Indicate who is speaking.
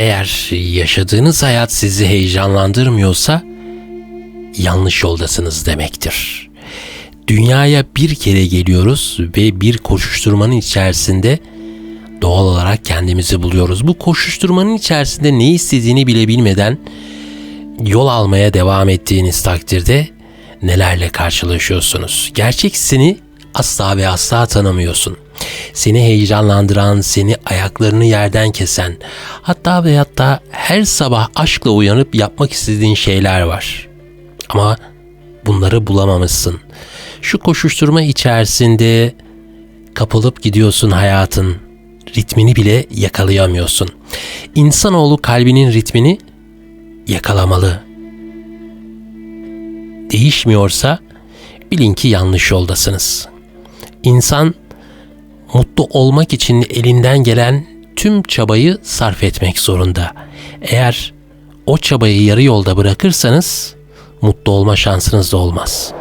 Speaker 1: Eğer yaşadığınız hayat sizi heyecanlandırmıyorsa yanlış yoldasınız demektir. Dünyaya bir kere geliyoruz ve bir koşuşturmanın içerisinde doğal olarak kendimizi buluyoruz. Bu koşuşturmanın içerisinde ne istediğini bile bilmeden yol almaya devam ettiğiniz takdirde nelerle karşılaşıyorsunuz? Gerçek seni asla ve asla tanımıyorsun. Seni heyecanlandıran, seni ayaklarını yerden kesen, hatta ve hatta her sabah aşkla uyanıp yapmak istediğin şeyler var. Ama bunları bulamamışsın. Şu koşuşturma içerisinde kapılıp gidiyorsun hayatın. Ritmini bile yakalayamıyorsun. İnsanoğlu kalbinin ritmini yakalamalı. Değişmiyorsa bilin ki yanlış yoldasınız. İnsan mutlu olmak için elinden gelen tüm çabayı sarf etmek zorunda. Eğer o çabayı yarı yolda bırakırsanız mutlu olma şansınız da olmaz.''